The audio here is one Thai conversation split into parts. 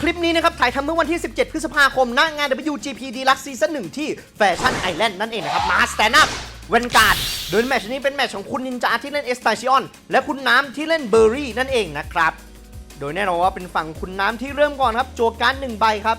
คลิปนี้นะครับถ่ายทำเมื่อวันที่ 17 พฤษภาคมณงาน WGP Deluxe Season 1 ที่แฟชั่นไอแลนด์นั่นเองนะครับ มาสแตนด์อัพเวนการ์ดโดยแมตช์นี้เป็นแมตช์ของคุณนินจาที่เล่นเอสตาชิออนและคุณน้ำที่เล่นเบอร์รี่นั่นเองนะครับ โดยแน่นอนว่าเป็นฝั่งคุณน้ำที่เริ่มก่อนครับ โจการ์ดหนึ่งใบครับ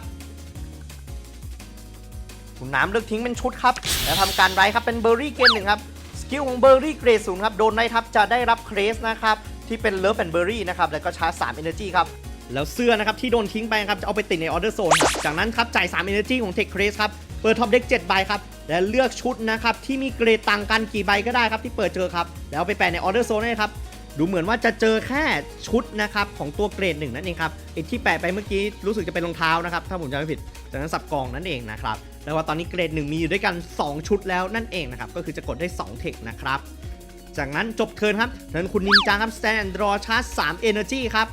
คุณน้ำเลือกทิ้งเป็นชุดครับ แล้วทำการไรครับเป็นเบอร์รี่เกรดหนึ่งครับสกิลของเบอร์รี่เกรดศูนย์ครับโดนไรทับจะได้รับเครสนะครับที่เป็นเลิฟแอนเบอร์รี่นะครับแล้วก็ชาร์จ3 Energy ครับ แล้วเสื้อนะครับที่โดนทิ้งไปครับจะเอาไปติดในออเดอร์โซนครับจากนั้นครับจ่าย3 Energy ของ Tech Crest ครับเปิดท็อปเด็ก7ใบครับและเลือกชุดนะครับที่มีเกรดต่างกันกี่ใบก็ได้ครับที่เปิดเจอครับแล้วไปแปะในออเดอร์โซนได้ครับดูเหมือนว่าจะเจอแค่ชุดนะครับของตัวเกรดหนึ่งนั่นเองครับไอที่แปะไปเมื่อกี้รู้สึกจะเป็นรองเท้านะครับถ้าผมจำไม่ผิดจากนั้นสับกองนั่นเองนะครับแล้วว่าตอนนี้เกรดหนึ่งมีอยู่ด้วยกัน 2 ชุดแล้วนั่นเองนะครับก็คือจะกดได้2เทคนะครับจากนั้นจบเทิร์นครับเทิร์นคุณนินจาครับ stand draw charge 3 energy ครับ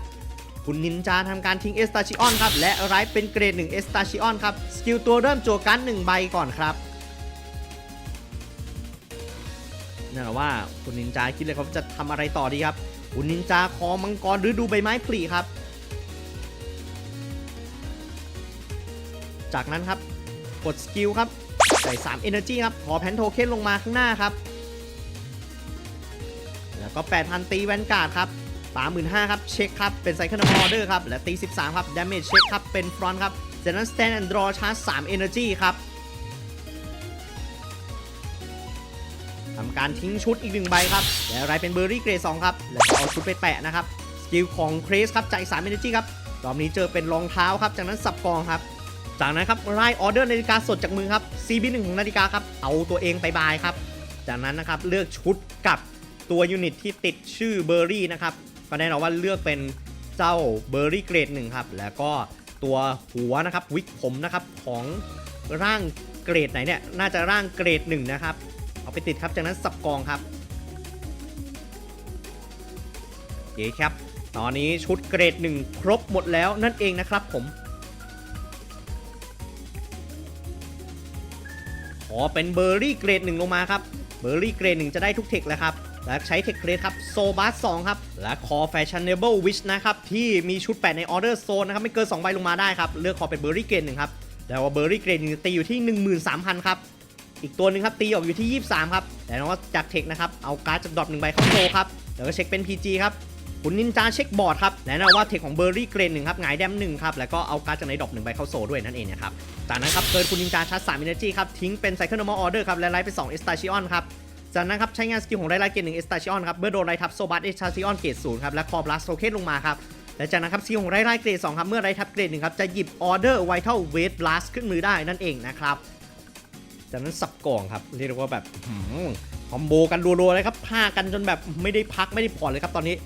คุณนินจาทำการทิ้งเอสตาชิออนครับ และไรเป็นเกรด1เอสตาชิออนครับ สกิลตัวเริ่มโจวการ์ด1ใบก่อนครับนั่นแหละว่าคุณนินจาคิดเลยครับว่าจะทำอะไรต่อดีครับ คุณนินจาคอมังกรหรือดูใบไม้ผลิครับ จากนั้นครับกดสกิลครับใส่3 Energy ครับ ขอแพนโทเค็นลงมาข้างหน้าครับ แล้วก็ 8,000 ตีแวนการ์ดครับ 35,000ครับเช็คครับเป็นไซเคิลออเดอร์ครับและตี 13 ครับดาเมจเช็คครับเป็นฟรอนต์ครับจากนั้น stand and draw ชาร์จ3 Energy ครับทำการทิ้งชุดอีกหนึ่งใบครับและอะไรเป็นเบอร์รี่เกรด2ครับแล้วเอาชุดไปแปะนะครับสกิลของเครสครับจ่าย3 Energy ครับรอบนี้เจอเป็นรองเท้าครับ จากนั้นสับกองครับ จากนั้นครับไล่ออเดอร์นาฬิกาสดจากมือครับ CB1 ของนาฬิกาครับเอาตัวเองไปบายครับ จากนั้นนะครับเลือกชุดกับตัวยูนิตที่ติดชื่อเบอร์รี่นะครับ ก็แน่นอนว่าเลือกเป็นเจ้าเบอร์รี่เกรดหนึ่งครับ แล้วก็ตัวหัวนะครับวิกผมนะครับของร่างเกรดไหนเนี่ยน่าจะร่างเกรดหนึ่งนะครับ เอาไปติดครับจากนั้นสับกองครับโอเคครับ ตอนนี้ชุดเกรดหนึ่งครบหมดแล้วนั่นเองนะครับผมขอเป็นเบอร์รี่เกรดหนึ่งลงมาครับเบอร์รี่เกรดหนึ่งจะได้ทุกเทคแล้วครับ และใช้เทคเครดครับโซบัส2ครับ และคอแฟชั่นเนเบิลวิชนะครับที่มีชุดแปะในออเดอร์โซนนะครับไม่เกิน2ใบลงมาได้ครับ เลือกขอเป็นเบอร์รี่เกรดหนึ่งครับแล้วว่าเบอร์รี่เกรดหนึ่งตีอยู่ที่ 13,000 ครับ อีกตัวหนึ่งครับตีออกอยู่ที่ 23 ครับแต่ว่าจากเทคนะครับเอาการ์ดจากดรอปหนึ่งใบเข้าโซครับแล้วก็เช็คเป็น PG ครับคุณนินจาเช็คบอร์ดครับแนะนำว่าเทคของเบอร์รี่เกรนหนึ่งครับหงายแดมหนึ่งครับ แล้วก็เอาการ์ดจากในดรอปหนึ่งใบเข้าโซด้วยนั่นเองนะครับ จากนั้นครับเกิดคุณนินจาชาร์จ3 Energy ครับ ทิ้งเป็นไซเคิลนอร์มออเดอร์ครับ และไลท์เป็น2 e s t a c h i o n ครับ จากนั้นครับใช้งานสกิลของไรลท์เกรดหนึ่ง e s t a c h i o n ครับเมื่อโดนไลท์ทับโซบัสเอสตาชิออนเกรดศูนย์ครับและคอบลัสโทเค็นลงมาครับและจากนั้นครับสกิลของไรลท์เกรดสองครับเมื่อไรทับเกรดหนึ่งครับจะหยิบออเดอร์ไวท์เท่าเวทบลัสขึ้นมือได้นั่นเองนะครับจากนั้นสับกล่องครับเรียกได้ว่าแบบหืมคอมโบกันรัวๆเลยครับพากันจนแบบไม่ได้พักไม่ได้ผ่อนเลยครับตอนนี้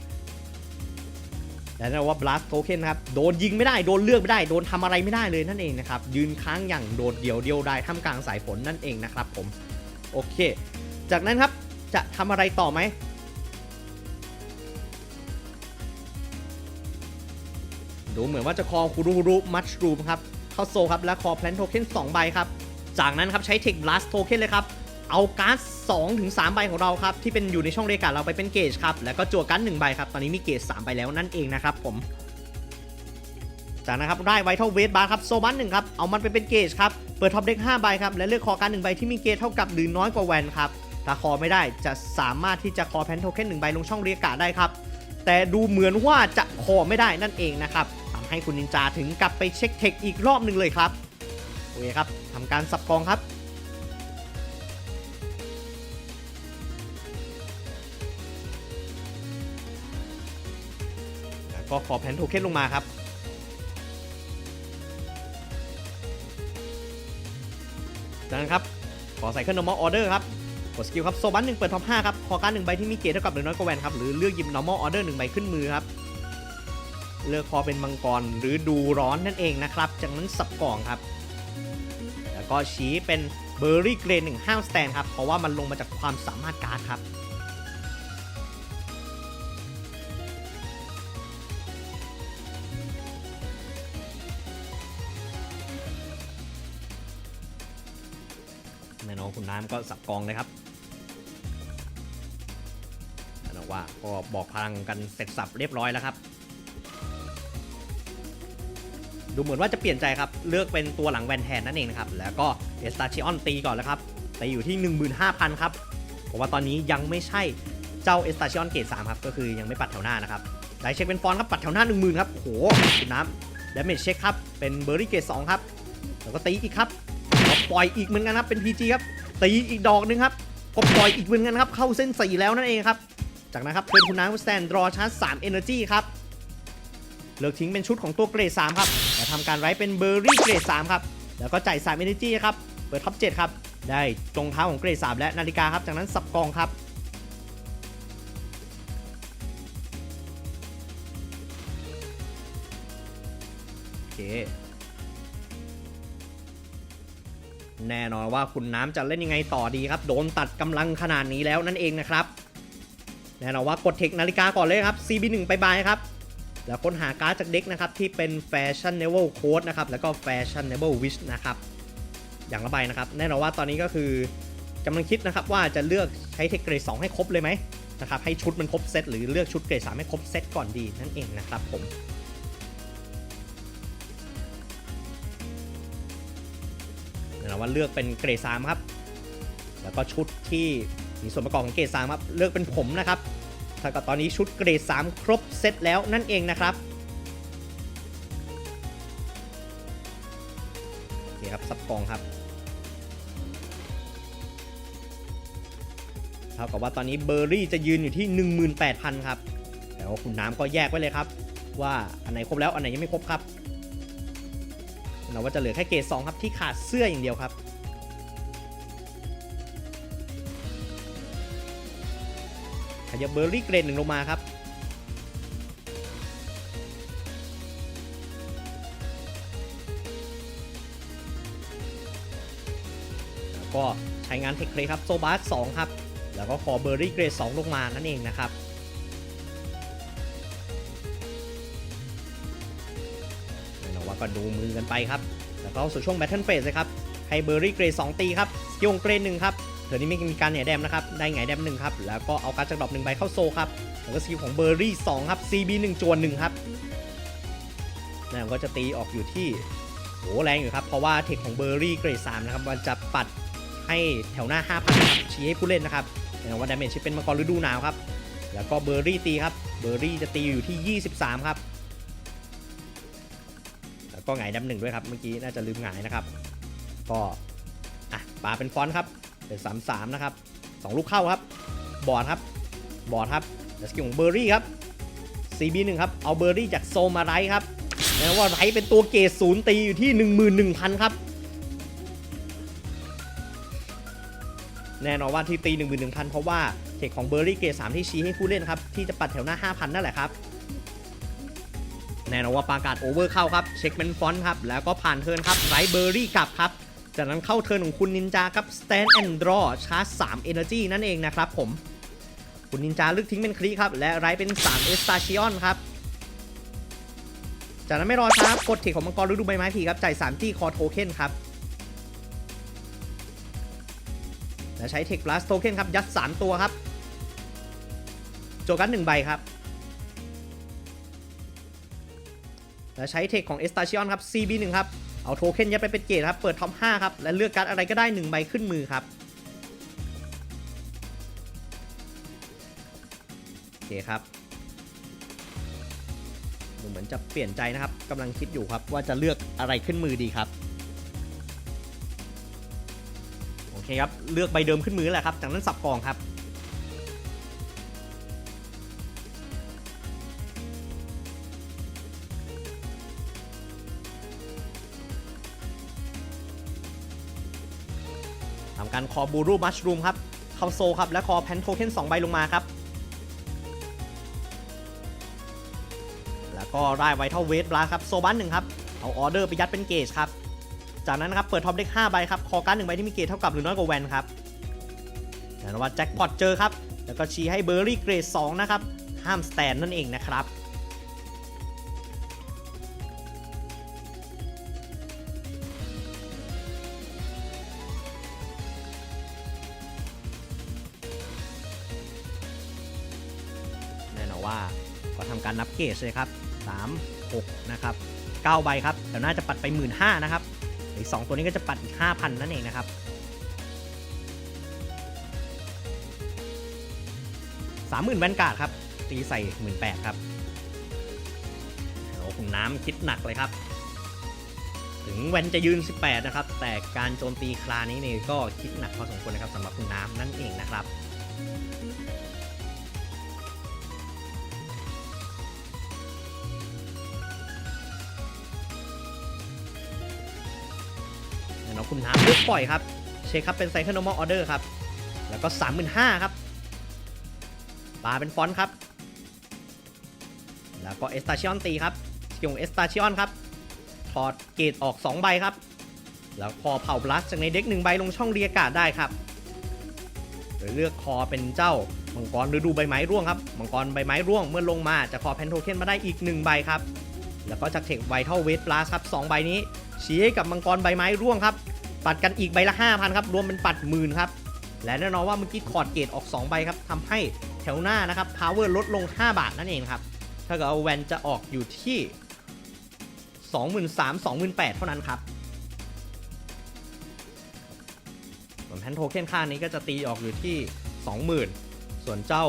และนั่นว่า blast token ครับโดนยิงไม่ได้โดนเลือกไม่ได้โดนทำอะไรไม่ได้เลยนั่นเองนะครับยืนค้างอย่างโดดเดี่ยวเดียวดายท่ามกลางสายฝนนั่นเองนะครับผมโอเค จากนั้นครับจะทำอะไรต่อไหมดูเหมือนว่าจะคอคูรูรุมัชรูมครับเข้าโซครับและคอแพลนโทเค็น2ใบครับ จากนั้นครับใช้เทค blast token เลยครับ เอาการ์ด2ถึง3ใบของเราครับ ที่เป็นอยู่ในช่องเรกาเราไปเป็นเกจครับ แล้วก็จั่วการ์ด1ใบครับ ตอนนี้มีเกจ3ใบแล้วนั่นเองนะครับผม จากนั้นครับได้ไวท์เท่าเวทบาร์ครับโซบันหนึ่งครับ เอามันไปเป็นเกจครับ เปิดท็อปเด็ก5ใบครับ และเลือกคอการ์ดหนึ่งใบที่มีเกจเท่ากับหรือน้อยกว่าแวนครับ ถ้าคอไม่ได้จะสามารถที่จะคอแพนโทเค็นหนึ่งใบลงช่องเรียกกาได้ครับ แต่ดูเหมือนว่าจะคอไม่ได้นั่นเองนะครับทำให้คุณนินจาถึงกลับไปเช็คเทคอีกรอบหนึ่งเลยครับโอเคครับทำการสับกองครับแล้วก็ขอแพนโทเค็นลงมาครับจากนั้นครับ ขอใส่เครื่อง normal order ครับ กดสกิลครับโซบันหนึ่งเปิดท็อป5ครับขอการหนึ่งใบที่มีเกรดเท่ากับหรือน้อยกว่าแวนครับหรือเลือกหยิบ normal order หนึ่งใบขึ้นมือครับเลือกคอเป็นมังกรหรือดูร้อนนั่นเองนะครับจากนั้นสับกล่องครับแล้วก็ชี้เป็นเบอร์รี่เกรนหนึ่งห้าสแตนครับเพราะว่ามันลงมาจากความสามารถการ์ดครับแน่นอนคุณน้ำก็สับกองเลยครับ ว่าก็บอกพลังกันเสร็จสับเรียบร้อยแล้วครับ ดูเหมือนว่าจะเปลี่ยนใจครับ เลือกเป็นตัวหลังแวนแทนนั่นเองนะครับ แล้วก็เอสตาชิออนตีก่อนแล้วครับตีอยู่ที่ 15,000 ครับผมว่าตอนนี้ยังไม่ใช่เจ้าเอสตาชิออนเกรด3ครับ ก็คือยังไม่ปัดแถวหน้านะครับได้เช็คเป็นฟอนครับปัดแถวหน้า 10,000 ครับโอ้โหคุณน้ำดเมจเช็คครับเป็นเบอร์รี่เกต2ครับแล้วก็ตีอีกครับก็ปล่อยอีกเหมือนกันครับเป็น PG ครับตีอีกดอกหนึงครับก็ปล่อยอีกเหมือนกันครับเข้าเส้น4แล้วนั่นเองครับ จากนั้นครับเทิร์นคุณน้ำสแตนดรอชาร์จ3 Energy ครับเลิกทิ้งเป็นชุดของตัวเกรด3ครับแล้วทำการไรเป็นเบอร์รี่เกรด3ครับแล้วก็จ่าย3 Energy ครับเปิดท็อป7ครับได้ตรงเท้าของเกรด3และนาฬิกาครับจากนั้นสับกองครับโอเคแน่นอนว่าคุณน้ำจะเล่นยังไงต่อดีครับ โดนตัดกำลังขนาดนี้แล้วนั่นเองนะครับ แน่นอนว่ากดเทคนาฬิกาก่อนเลยครับ CB1 ไปบายครับ แล้วค้นหาการ์ดจากเด็กนะครับ ที่เป็น Fashionable Code นะครับ แล้วก็ Fashionable Wish นะครับ อย่างละใบนะครับ แน่นอนว่าตอนนี้ก็คือกำลังคิดนะครับว่าจะเลือกใช้เทคเกรด2ให้ครบเลยไหมนะครับให้ชุดมันครบเซตหรือเลือกชุดเกรด3ให้ครบเซตก่อนดีนั่นเองนะครับผมแนะนว่าเลือกเป็นเกรด3ครับ แล้วก็ชุดที่ มีส่วนประกอบของเกรด3ครับเลือกเป็นผมนะครับถ้ากับตอนนี้ชุดเกรด 3 ครบเซตแล้วนั่นเองนะครับโอเคครับซับกองครับเท่ากับว่าตอนนี้เบอร์รี่จะยืนอยู่ที่ 18,000 ครับ แล้วคุณน้ำก็แยกไว้เลยครับ ว่าอันไหนครบแล้วอันไหนยังไม่ครบครับเราว่าจะเหลือแค่เกรด2ครับที่ขาดเสื้ออย่างเดียวครับ ยับเบอร์รี่เกรดหนึ่งลงมาครับแล้วก็ใช้งานเทคเครครับโซบาส2ครับแล้วก็ขอเบอร์รี่เกรด2ลงมานั่นเองนะครับแน่นอนว่าก็ดูมือกันไปครับ แล้วก็สู่ช่วงแบทเทิลเฟสเลยครับให้เบอร์รี่เกรด2ตีครับสกิลเกรดหนึ่งครับ เดี๋ยวนี้ไม่มีการเหนี่ยแดมนะครับ ได้ไงแดมหนึ่งครับ แล้วก็เอาการจากดรอปหนึ่งใบเข้าโซครับแล้วก็สกิลของเบอร์รี่2ครับ CB 1จวนหนึ่งครับนั่นก็จะตีออกอยู่ที่โหแรงอยู่ครับ เพราะว่าเทคของเบอร์รี่เกรด3นะครับ มันจะปัดให้แถวหน้า 5,000ครับชี้ให้ผู้เล่นนะครับแน่นอนว่าดาเมจเป็นมังกรฤดูหนาวครับ แล้วก็เบอร์รี่ตีครับ เบอร์รี่จะตีอยู่ที่ 23 ครับ แล้วก็หงายดำหนึ่งด้วยครับ เมื่อกี้น่าจะลืมหงายนะครับ ก็อะปาเป็นฟอนต์ครับ เป็น3 3นะครับ2ลูกเข้าครับ บอดครับ บอดครับแล้วสกิลของเบอร์รี่ครับ CB1 ครับ เอาเบอร์รี่จากโซมาไรครับแล้วว่าไรเป็นตัวเกรดศูนย์ตีอยู่ที่ 11,000 ครับ แน่นอนว่าที่ตี 11,000 เพราะว่าเทคของเบอร์รี่เกรด3ที่ชี้ให้ผู้เล่นครับ ที่จะปัดแถวหน้า 5,000 นั่นแหละครับ แน่นอนว่าปากาศโอเวอร์เข้าครับ เช็คเป็นฟอนต์ครับ แล้วก็ผ่านเทิร์นครับไรเบอร์รี่กลับครับ จากนั้นเข้าเทิร์นของคุณนินจาครับ stand and draw ชาร์จ 3 energy นั่นเองนะครับผม คุณนินจาลึกทิ้งเป็นคลีครับ และไรเป็น3เอสตาชิออนครับ จากนั้นไม่รอช้ากดเทคของมังกรฤดูใบไม้ผีครับจ่าย3จี้คอโทเค็นครับ และใช้เทค blast token ครับ ยัด 3 ตัวครับ โจกัน1ใบครับและใช้เทคของ e s t a t i o n ครับ CB1 ครับ เอาโทเค็นยัดไปเป็นเกตครับ เปิดท็อป5ครับ และเลือกการ์ดอะไรก็ได้ 1 ใบขึ้นมือครับ โอเคครับดูเหมือนจะเปลี่ยนใจนะครับกำลังคิดอยู่ครับว่าจะเลือกอะไรขึ้นมือดีครับ โอเคครับ เลือกใบเดิมขึ้นมือแหละครับ จากนั้นสับกองครับ อบูรูมัชรูมครับเข้าโซครับและคอแพนโทเค็น2ใบลงมาครับ แล้วก็ได้ไวท์เท่าเวทบลาครับโซบันหนึ่งครับ เอาออเดอร์ไปยัดเป็นเกจครับ จากนั้นนะครับเปิดท็อปเด็ก5ใบครับ คอการ์ดหนึ่งใบที่มีเกจเท่ากับหรือน้อยกว่าแวนครับแน่ว่าแจ็คพอตเจอครับ แล้วก็ชี้ให้เบอร์รี่เกรด2นะครับ ห้ามสแตนนั่นเองนะครับ เกจเลยครับ3 6นะครับ9ใบครับแต่น่าจะปัดไป 1 5ื่นนะครับอีก 2 ตัวนี้ก็จะปัดอีก 5,000 นั่นเองนะครับ30,000แวนการ์ดครับ ตีใส่18,000ครับโอ้คุณน้ำคิดหนักเลยครับ ถึงแวนจะยืน 18 นะครับ แต่การโจมตีคลานี้เนี่ยก็คิดหนักพอสมควรนะครับสำหรับคุณน้ำนั่นเองนะครับ น้องคุณน้ำเลือกปล่อยครับ เช็คครับเป็นไซเคิลนอร์มอลออเดอร์ครับ แล้วก็35,000ครับปลาเป็นฟอนต์ครับ แล้วก็เอสตาชิออนตีครับสกิลเอสตาชิออนครับถอดเกตออก 2 ใบครับ แล้วคอเผาบลัสจากในเด็ก1ใบลงช่องเรียการ์ดได้ครับโดยเลือกคอเป็นเจ้ามังกรฤดูใบไม้ร่วงครับมังกรใบไม้ร่วงเมื่อลงมาจะคอแพนโทเค็นมาได้อีก 1 ใบครับ แล้วก็จากเทคไวทัลเวทบลัสครับสองใบนี้ ชี้ให้กับมังกรใบไม้ร่วงครับ ปัดกันอีกใบละ 5,000ครับ รวมเป็นปัดหมื่นครับ และแน่นอนว่าเมื่อกี้คอร์ดเกตออก 2 ใบครับทำให้แถวหน้านะครับ power ลดลง 5 บาทนั่นเองครับ ถ้าเกิดเอาแวนจะออกอยู่ที่ 23,000 28,000 เท่านั้นครับส่วนแพนโทเค็นข้างนี้ก็จะตีออกอยู่ที่ 20,000 ส่วนเจ้า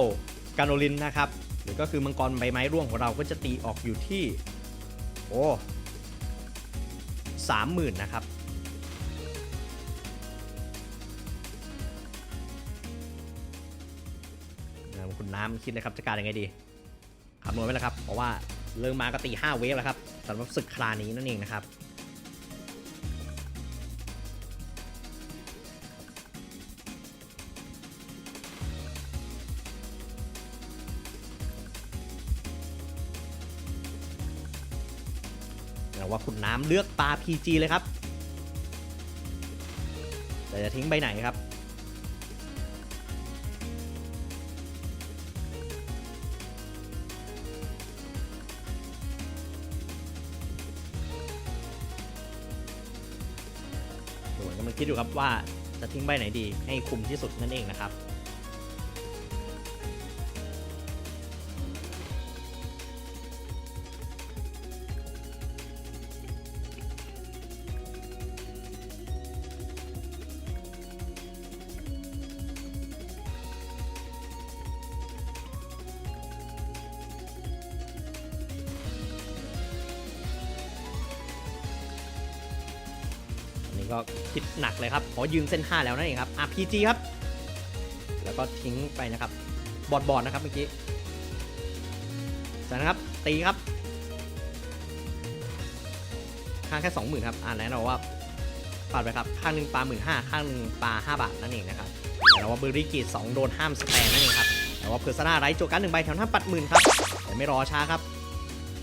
การโอลินนะครับ หรือก็คือมังกรใบไม้ร่วงของเราก็จะตีออกอยู่ที่ โอ้ สามหมื่นนะครับคุณน้ำคิดนะครับจะการยังไงดีคำนวณไว้แล้วครับ เพราะว่าเริ่มมาก็ตี5เวฟแล้วครับสำหรับศึกครานี้นั่นเองนะครับ ว่าคุณน้ำเลือกปลา PG เลยครับ แต่จะทิ้งใบไหนครับผมกำลังคิดอยู่ครับว่าจะทิ้งใบไหนดีให้คุ้มที่สุดนั่นเองนะครับ ก็คิดหนักเลยครับ ขอยืนเส้น 5 แล้วนั่นเองครับ RPG ครับ แล้วก็ทิ้งไปนะครับ บอดบอดนะครับเมื่อกี้จากนั้นครับ ตีครับข้างแค่ 20,000ครับ อ่านแล้วเราว่าปาดไปครับ ข้างหนึ่งปลาหมื่นห้าข้างหนึ่งปลาห้าบาทนั่นเองนะครับแล้วว่าเบอร์รี่กีดสองโดนห้ามสแตนนั่นเองครับ แต่ว่าเพอร์ซนาไรโจกันหนึ่งใบแถวหน้าปัดหมื่นครับ แต่ไม่รอช้าครับ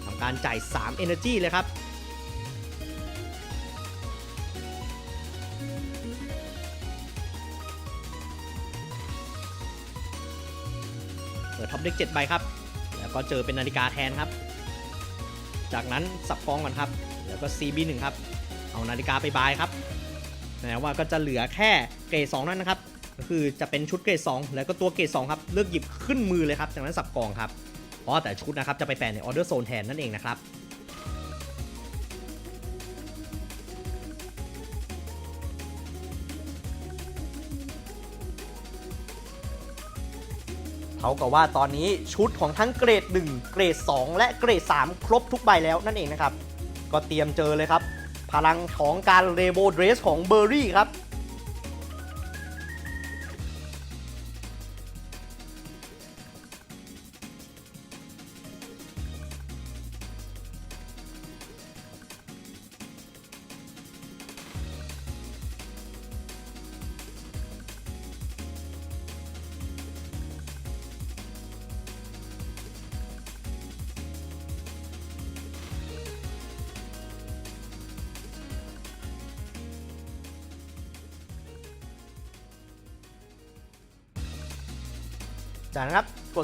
ทำการจ่าย3 Energy เลยครับ เปิดท็อปเด็ก7ใบครับ แล้วก็เจอเป็นนาฬิกาแทนครับ จากนั้นสับฟองก่อนครับ แล้วก็ CB1 ครับ เอานาฬิกาไปบายครับแสดงว่าก็จะเหลือแค่เกรด2นั่นนะครับ ก็คือจะเป็นชุดเกรด2แล้วก็ตัวเกรด2ครับ เลือกหยิบขึ้นมือเลยครับ จากนั้นสับกองครับเพราะแต่ชุดนะครับจะไปแปลในออเดอร์โซนแทนนั่นเองนะครับ เขาก็ว่าตอนนี้ชุดของทั้งเกรด 1 เกรด 2 และเกรด 3 ครบทุกใบแล้วนั่นเองนะครับ ก็เตรียมเจอเลยครับ พลังของการเรโบเดรสของเบอร์รี่ครับ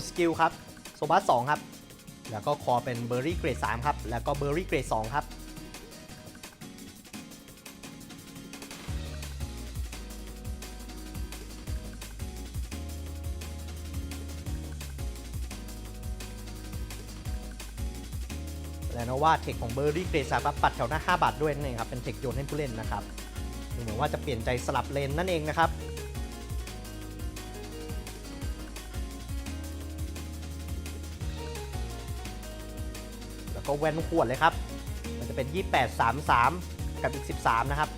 สกิลครับโซบัส2ครับ แล้วก็คอเป็นเบอร์รี่เกรด3ครับ แล้วก็เบอร์รี่เกรด2ครับแแนะว่าเทคของเบอร์รี่เกรดสามปัดแถวหน้า 5 บาทด้วยนั่นเองครับ เป็นเทคโยนให้ผู้เล่นนะครับดูเหมือนว่าจะเปลี่ยนใจสลับเลนนั่นเองนะครับ แล้วก็แวนขวดเลยครับ มันจะเป็น 28 33 กับอีก 13 นะครับ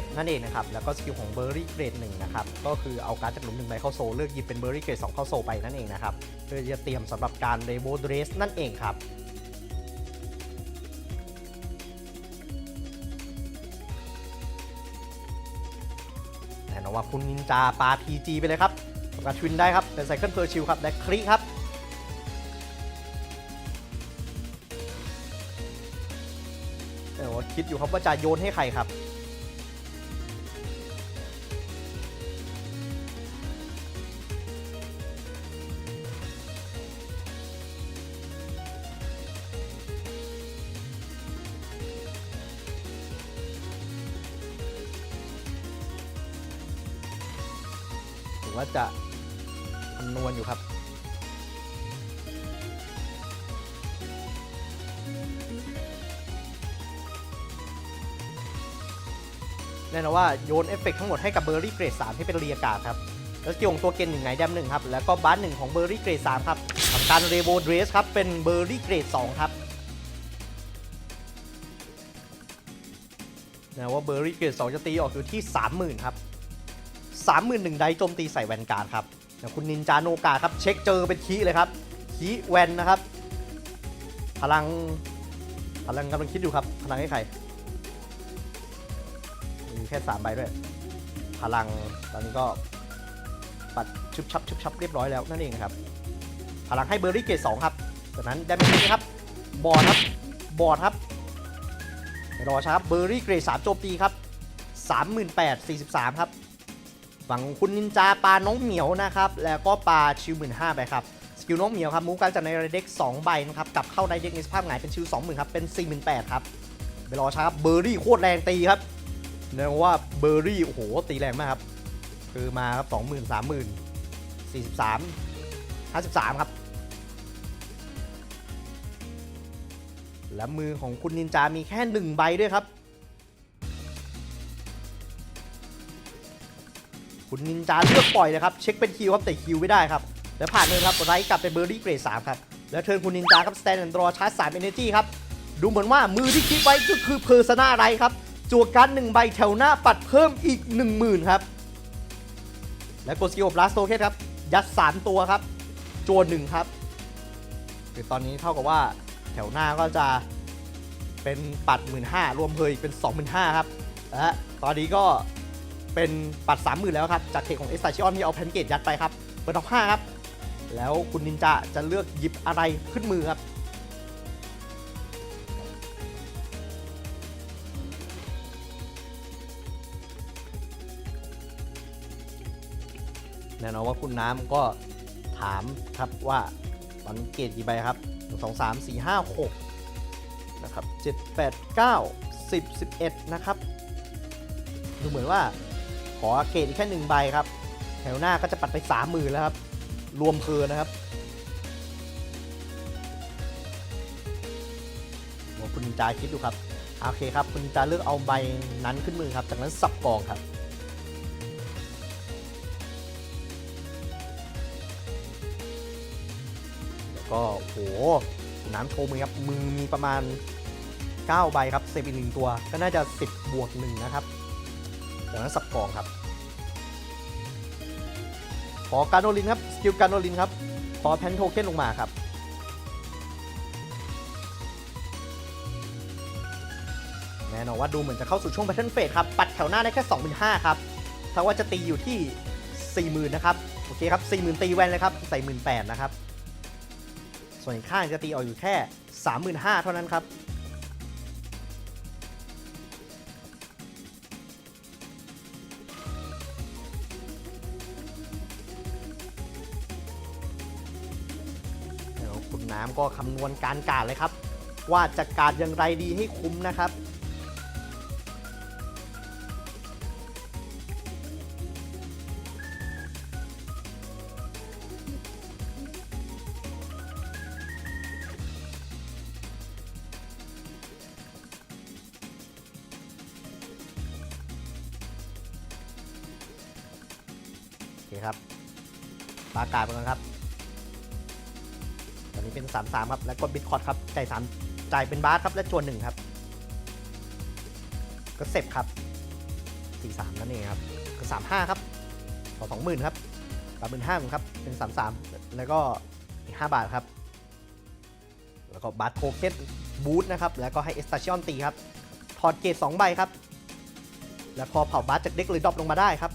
51 นั่นเองนะครับ แล้วก็สกิลของเบอร์รี่เกรด1นะครับ ก็คือเอาการ์ดจากหลุมหนึ่งใบเข้าโซลเลือกหยิบเป็นเบอร์รี่เกรด2เข้าโซลไปนั่นเองนะครับ เพื่อจะเตรียมสำหรับการเรโบเดรสนั่นเองครับแน่นอนว่าคุณนินจาปา PG ไปเลยครับทำการทวินได้ครับเป็นไซเคิลเพอร์ชิลครับ และคริครับ คิดอยู่ครับว่าจะโยนให้ใครครับ โยนเอฟเฟกต์ทั้งหมดให้กับเบอร์รี่เกรด3ให้เป็นเรียกาครับแล้วสกิลของตัวเกนหนึ่งไงแดมหนึ่งครับ แล้วก็บัสหนึ่งของเบอร์รี่เกรด3ครับทำการเรโบเดรสครับ เป็นเบอร์รี่เกรด2ครับนะว่าเบอร์รี่เกรด2จะตีออกอยู่ที่30,000ครับ31,000ไดโจมตีใส่แวนการ์ดครับแล้วคุณนินจาโนกาครับ เช็คเจอเป็นคีเลยครับ คีแวนนะครับ พลัง พลังกำลังคิดอยู่ครับ พลังให้ใคร แค่3ใบด้วย พลังตอนนี้ก็ปัดชุบชับชุบชับเรียบร้อยแล้วนั่นเองครับ พลังให้เบอร์รี่เกต2ครับจากนั้นได้เป็นนี้ครับ บอดครับ บอดครับไม่รอช้าครับเบอร์รี่เกรด3โจมตีครับ38 43 ครับฝั่งคุณนินจาปลาน้องเหมียวนะครับ แล้วก็ปลาชิวหมื่นห้าไปครับ สกิลน้องเหมียวครับ มูฟการจากในเด็ก2ใบนะครับ กลับเข้าในเด็กในสภาพหงายเป็นชิว20,000ครับ เป็น 48,000ครับไปรอช้าครับ เบอร์รี่โคตรแรงตีครับ เรียกว่าเบอร์รี่โอ้โหตีแรงมากครับ คือมาครับ20,000 30,000 43 53ครับ และมือของคุณนินจามีแค่1ใบด้วยครับ คุณนินจาเลือกปล่อยเลยครับ เช็คเป็นคิวครับแต่คิวไม่ได้ครับ แล้วผ่านเลยครับไรกลับเป็นเบอร์รี่เกรด3ครับแล้วเทิร์นคุณนินจาครับสแตนด์แอนด์รอชาร์จ3 Energy ครับ ดูเหมือนว่ามือที่คิดไว้ก็คือเพอร์ซนาไรครับ จวกการหนึ่งใบแถวหน้าปัดเพิ่มอีก 10,000 ครับ และกดสกิลบลัสโตเคนครับ ยัด 3 ตัวครับจวหนึ่งครับคือตอนนี้เท่ากับว่าแถวหน้าก็จะเป็นปัด 15,000รวมเพยอีกเป็น 25,000 ครับและตอนนี้ก็เป็นปัด 30,000 แล้วครับ จากเทคของเอสตาชิออนที่เอาแพนเกตยัดไปครับเปิดท็อป5ครับ แล้วคุณนินจาจะเลือกหยิบอะไรขึ้นมือครับ น่นอนว่าคุณน้ำก็ถามครับว่าตอนนี้เกรดกี่ใบครับสองสามสี่ห้าหกนะครับเจ็ดแปดเก้าสิบสิบเอ็ดนะครับดูเหมือนว่าขอเกรดอีกแค่หนึ่งใบครับ แถวหน้าก็จะปัดไปสามหมื่นแล้วครับ รวมเพลินนะครับคุณนินจาคิดดูครับ โอเคครับ คุณนินจาเลือกเอาใบนั้นขึ้นมือครับ จากนั้นสับกองครับ ก็โหน้ำโชว์มือครับมือมีประมาณ 9 ใบครับเซฟอีกหนึ่งตัว ก็น่าจะ 10 บวกหนึ่งนะครับจากนั้นสับกองครับ ขอการโนลินครับ สกิลการโนลินครับ ขอแพนโทเค็นลงมาครับแน่นอนว่าดูเหมือนจะเข้าสู่ช่วงแพทเทิร์นเฟสครับ ปัดแถวหน้าได้แค่ 25,000ครับถ้าว่าจะตีอยู่ที่ 40,000 นะครับ โอเคครับ 40,000 ตีแวนเลยครับ ใส่ 18,000 นะครับ ส่วนอีกข้างจะตีออกอยู่แค่ 35,000 เท่านั้นครับ เดี๋ยวคุณน้ำก็คำนวณการกาดเลยครับ ว่าจะกาดอย่างไรดีให้คุ้มนะครับากาศไปก่อนครับตอนนี้เป็น 3 3 ครับ แล้วก็บิตคอร์ดครับจ่าย3จ่ายเป็นบาสครับ และจวนหนึ่งครับ ก็เซฟครับ 4 3 นั่นเองครับ ก็ 3 5 ครับขอ20,000 ครับสามหมื่นห้าครับ เป็น 3 3 แล้วก็อีก5บาทครับ แล้วก็บัตรโทเค็นบูทนะครับ แล้วก็ให้เอสตาชิออนตีครับ ถอดเกรด2ใบครับ แล้วคอเผาบัตจากเด็กเลยดรอปลงมาได้ครับ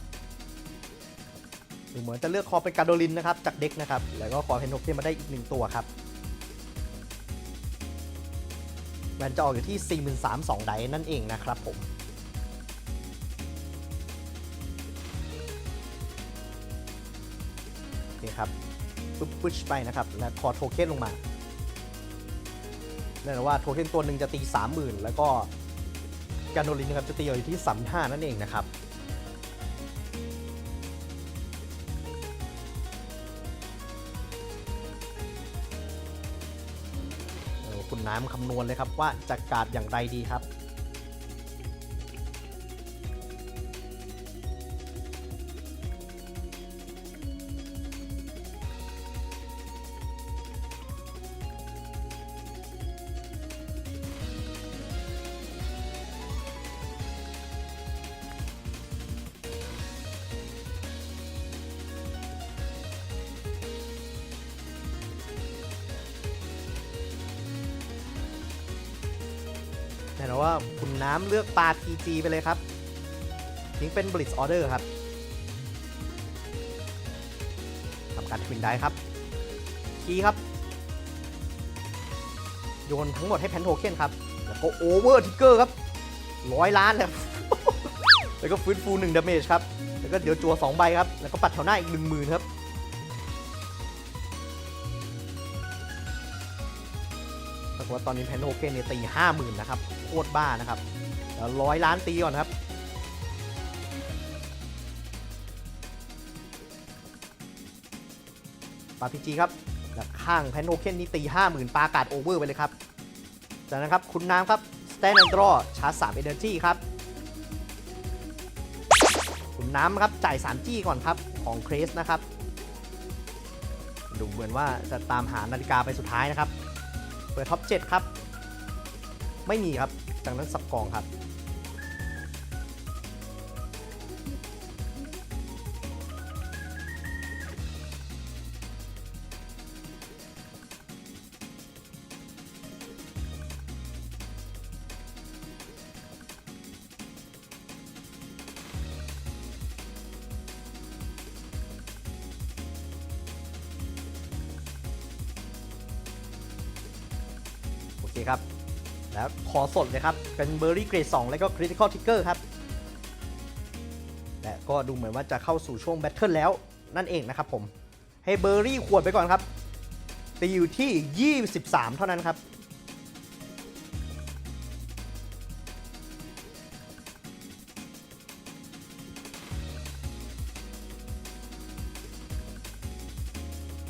ดูเหมือนจะเลือกคอเป็นการโดลินนะครับจากเด็กนะครับ แล้วก็คอเพนโทเค็นมาได้อีกหนึ่งตัวครับแวนจะออกอยู่ที่ 43,000 2ไดนั่นเองนะครับผมโอเคครับปึ๊บปึ๊ชไปนะครับ แล้วคอโทเค็นลงมาแน่นอนว่าโทเค็นตัวหนึ่งจะตี 30,000 แล้วก็การโดลินนะครับจะตีอยู่ที่ 35 นั่นเองนะครับ น้ำคำนวณเลยครับว่าจะกาดอย่างไรดีครับำเลือกปลา PG ไปเลยครับ ทิ้งเป็น Blitz Order ครับทำการทวินได้ครับ คีย์ครับ โยนทั้งหมดให้แพนโทเค็นครับ แล้วก็โอเวอร์ทิกเกอร์ครับร้อยล้านเลยครับ แล้วก็ฟื้นฟู1ดาเมจครับ แล้วก็เดี๋ยวจัว2ใบครับ แล้วก็ปัดแถวหน้าอีก1 0,000ครับปรากฏว่าตอนนี้แพนโทเค็นเนี่ยตีห้าหมื่นนะครับ โคตรบ้านะครับ แล้วร้อยล้านตีก่อนครับ ปาพีจีครับข้างแพนโทเคนนี่ตีห้าหมื่นปากาดโอเวอร์ไปเลยครับ จากนั้นครับคุณน้ำครับสแตนแอนดรอชาร์จสามเอเนอร์จีครับ คุณน้ำครับจ่าย3จี้ก่อนครับ ของเครสนะครับ ดูเหมือนว่าจะตามหานาฬิกาไปสุดท้ายนะครับ เปิดท็อป 7 ครับ ไม่มีครับ จากนั้นสับกองครับ ขอสดเลยครับ เป็นเบอร์รี่เกรด2แล้วก็คริติคอลทิกเกอร์ครับ และก็ดูเหมือนว่าจะเข้าสู่ช่วงแบทเทิลแล้วนั่นเองนะครับผม ให้เบอร์รี่ขวดไปก่อนครับตีอยู่ที่ 23 เท่านั้นครับ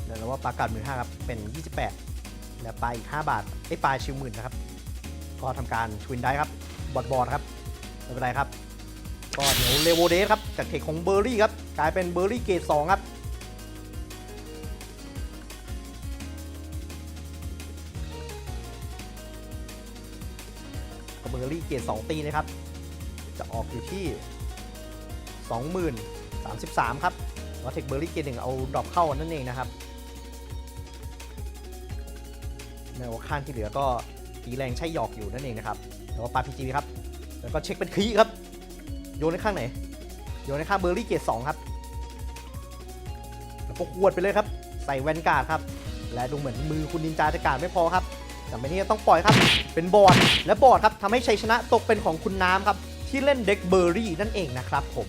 เดี๋ยวเราว่าปลากาดหมื่นห้าครับ เป็น 28 และปลาอีก 5 บาทไอ้ปลาชิวหมื่นนะครับ ก็ทำการทวินได้ครับบอดบอดครับไม่เป็นไรครับ ก็เดี๋ยวเลโวเดสครับจากเทคของเบอร์รี่ครับกลายเป็นเบอร์รี่เกรด2ครับก็เบอร์รี่เกรด2ตีนะครับ จะออกอยู่ที่20,033 ครับแล้วเทคเบอร์รี่เกรด1เอาดรอปเข้านั่นเองนะครับในว่าข้างที่เหลือก็ ตีแรงใช้หยอกอยู่นั่นเองนะครับแล้วก็ปาพีจีครับแล้วก็เช็คเป็นคีครับโยนในข้างไหนโยนในข้างเบอร์รี่เกตสองครับแล้วก็ขวดไปเลยครับ ใส่แวนการ์ดครับ และดูเหมือนมือคุณนินจาจะการดไม่พอครับแต่ไม่นี่ต้องปล่อยครับเป็นบอร์ดและบอร์ดครับทำให้ชัยชนะตกเป็นของคุณน้ำครับที่เล่นเด็กเบอร์รี่นั่นเองนะครับผม